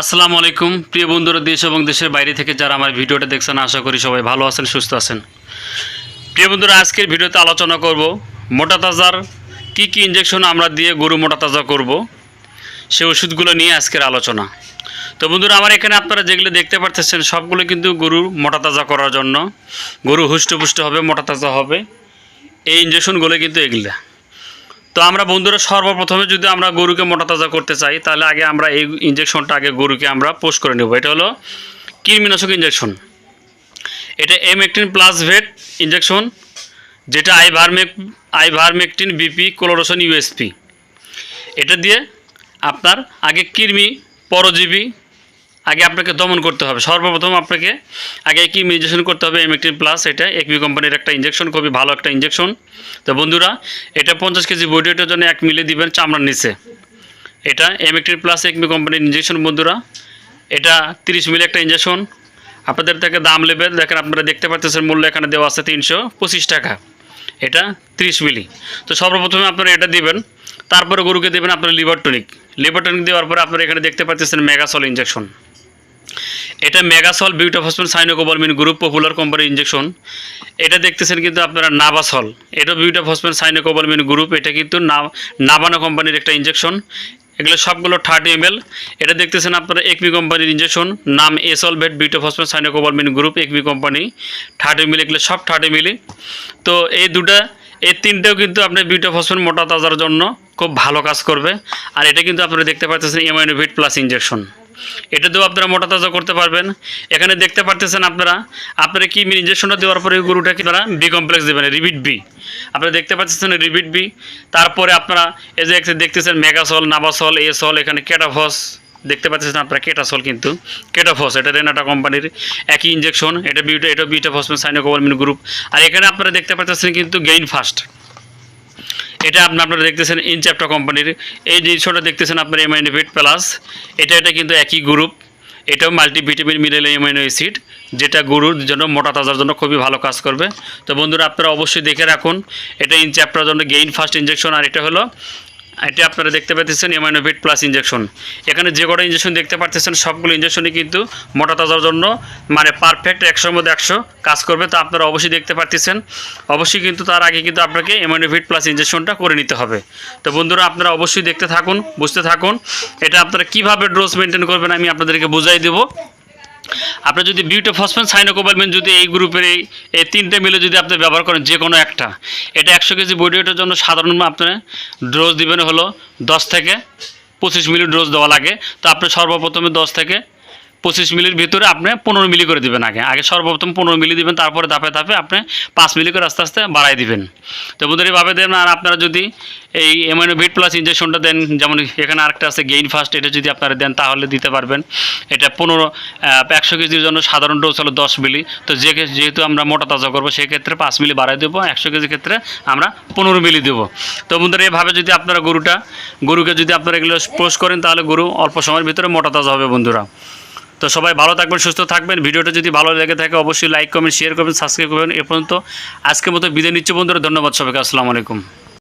আসসালামু আলাইকুম। প্রিয় বন্ধুরা, দেশ এবং দেশের বাইরে থেকে যারা আমার ভিডিওটা দেখছেন, আশা করি সবাই ভালো আছেন, সুস্থ আছেন। প্রিয় বন্ধুরা, আজকের ভিডিওতে আলোচনা করব মোটা তাজার কী কী ইঞ্জেকশন আমরা দিয়ে গরু মোটা তাজা করব, সে ওষুধগুলো নিয়ে আজকের আলোচনা। তো বন্ধুরা, আমার এখানে আপনারা যেগুলো দেখতে পারতেছেন, সবগুলো কিন্তু গরুর মোটা তাজা করার জন্য, গরু হুষ্টপুষ্ট হবে, মোটা তাজা হবে। এই ইঞ্জেকশনগুলো কিন্তু এগুলা। তো আমরা বন্ধুরা সর্বপ্রথমে যদি আমরা গরুকে মোটা তাজা করতে চাই, তাহলে আগে আমরা এই ইঞ্জেকশনটা আগে গরুকে আমরা পোস্ট করে নেব। এটা হলো কৃমিনাশক ইঞ্জেকশন এটা এম একটিন প্লাস ভেট ইঞ্জেকশন যেটা আইভারমেক আইভারমেকটিন বিপি ক্লোরোসন ইউএসপি এটা দিয়ে আপনার আগে কৃমি, পরজীবী আগে আপনাকে দমন করতে হবে। সর্বপ্রথম আপনাকে আগে কি ইঞ্জেকশন করতে হবে এমএকটিন প্লাস এটা একমি কোম্পানির একটা ইঞ্জেকশন খুবই ভালো একটা ইঞ্জেকশন তো বন্ধুরা, এটা পঞ্চাশ কেজি বডিটার জন্য এক মিলে দিবেন চামড়ার নিচে। এটা এমএকটিন প্লাস একমি কোম্পানির ইঞ্জেকশন বন্ধুরা। এটা তিরিশ মিলি একটা ইঞ্জেকশন আপনাদের থেকে দাম নেবে দেখেন আপনারা দেখতে পাচ্ছেন মূল্য এখানে দেওয়া আছে তিনশো পঁচিশ টাকা। এটা তিরিশ মিলি। তো সর্বপ্রথমে আপনারা এটা দিবেন। তারপরে গরুকে দেবেন আপনার লিভার টনিক লিভার টনিক দেওয়ার পরে আপনারা এখানে দেখতে পাচ্ছেন মেগাসল ইঞ্জেকশন এটা Megasol butafosfan cyanocobalamin group popular কোম্পানির ইঞ্জেকশন এটা দেখতেছেন কিন্তু আপনারা নাভাসল এটা বিউটাফসমেন সাইনোকোবলমিন গ্রুপ এটা কিন্তু নাভানো কোম্পানির একটা ইঞ্জেকশন এগুলো সবগুলো থার্টি এম এল এটা দেখতেছেন আপনারা একমি কোম্পানির ইঞ্জেকশন নাম এসল vet butafosfan cyanocobalamin group Acme company thirty milli এগুলো সব থার্টি মিলি তো এই দুটা, এই তিনটেও কিন্তু আপনার বিউটাফসমেন মোটা তাজার জন্য খুব ভালো কাজ করবে। আর এটা কিন্তু আপনারা দেখতে পাচ্ছেন এমাইনোভিট প্লাস ইঞ্জেকশন এটা দিয়েও আপনারা মোটা তাজা করতে পারবেন। এখানে দেখতে পারতেছেন আপনারা আপনারা কি ইঞ্জেকশনটা দেওয়ার পরে গরুটাকে আপনারা বি কমপ্লেক্স দেবেন রিবিট বি আপনারা দেখতে পাচ্ছেন রিবিট বি তারপরে আপনারা এই যে দেখতেছেন মেগাসল নাবাসল এসল এখানে ক্যাটাফস দেখতে পাচ্ছেন আপনারা কেটাসল কিন্তু কেটাফস এটা রেনাটা কোম্পানির একই ইঞ্জেকশন এটা বিউটা এটা বিউটা ফসমেন সাইনোকোবালমিন গ্রুপ আর এখানে আপনারা দেখতে পাচ্ছেন কিন্তু গেইন ফাস্ট এটা আপনি আপনারা দেখতেছেন ইনচ্যাপ্টা কোম্পানির এই জিনিসটা দেখতেছেন আপনার এমাইনোভিট প্লাস এটা এটা কিন্তু একই গ্রুপ এটাও মাল্টিভিটামিন মিনারেল এমাইনো অ্যাসিড যেটা গরুর জন্য, মোটা তাজার জন্য খুবই ভালো কাজ করবে। তো বন্ধুরা, আপনারা অবশ্যই দেখে রাখুন। এটা ইনচ্যাপ্টার জন্য গেইন ফার্স্ট ইঞ্জেকশন আর এটা হলো এটা আপনারা দেখতে পাচ্ছেন এমাইনোভিট প্লাস ইঞ্জেকশন এখানে যে কটা ইঞ্জেকশন দেখতে পাচ্ছেন, সবগুলো ইঞ্জেকশনই কিন্তু মোটা তাজার জন্য মানে পারফেক্ট একশোর মধ্যে একশো কাজ করবে, তো আপনারা অবশ্যই দেখতে পাচ্ছেন অবশ্যই কিন্তু তার আগে কিন্তু আপনাকে এমাইনোভিট প্লাস ইঞ্জেকশনটা করে নিতে হবে। তো বন্ধুরা, আপনারা অবশ্যই দেখতে থাকুন, বুঝতে থাকুন। এটা আপনারা কীভাবে ডোজ মেনটেন করবেন আমি আপনাদেরকে বুঝাই দেবো। আপনি যদি বিউটোফসফেন সাইনোকোবালমিন যদি এই গ্রুপের এই এই তিনটে মিলে যদি আপনি ব্যবহার করেন যে কোনো একটা, এটা একশো কেজি বডি ওয়েটের জন্য সাধারণ আপনার ডোজ দিবেন হলো দশ থেকে পঁচিশ মিলি ডোজ দেওয়া লাগে। তো আপনি সর্বপ্রথমে দশ থেকে পঁচিশ মিলির ভিতরে আপনি পনেরো মিলি করে দিবেন আগে। আগে সর্বপ্রথম পনেরো মিলি দিবেন, তারপরে ধাপে ধাপে আপনি পাঁচ মিলি করে আস্তে আস্তে বাড়াই দিবেন। তো বন্ধুরা এইভাবে দেন আর আপনারা যদি এই এমআইনো ভিট প্লাস ইঞ্জেকশনটা দেন, যেমন এখানে আরেকটা আছে গেইন ফার্স্ট এটা যদি আপনারা দেন তাহলে দিতে পারবেন। এটা পনেরো একশো কেজির জন্য সাধারণ ডোজ হলো দশ মিলি। তো যে যেহেতু আমরা মোটা তাজা করব, সেক্ষেত্রে পাঁচ মিলি বাড়াই দেবো, একশো কেজির ক্ষেত্রে আমরা পনেরো মিলি দেবো। তো বন্ধুরা, এভাবে যদি আপনারা গরুটা, গরুকে যদি আপনারা এগুলো পোস্ট করেন, তাহলে গরু অল্প সময়ের ভিতরে মোটা তাজা হবে বন্ধুরা। তো সবাই ভালো থাকবেন, সুস্থ থাকবেন। ভিডিওটা যদি ভালো লেগে থাকে, অবশ্যই লাইক কমেন্ট শেয়ার করবেন সাবস্ক্রাইব করবেন। এ পর্যন্ত আজকের মতো বিদায় নিচ্ছি বন্ধুরা, ধন্যবাদ সবাইকে, আসসালামু আলাইকুম।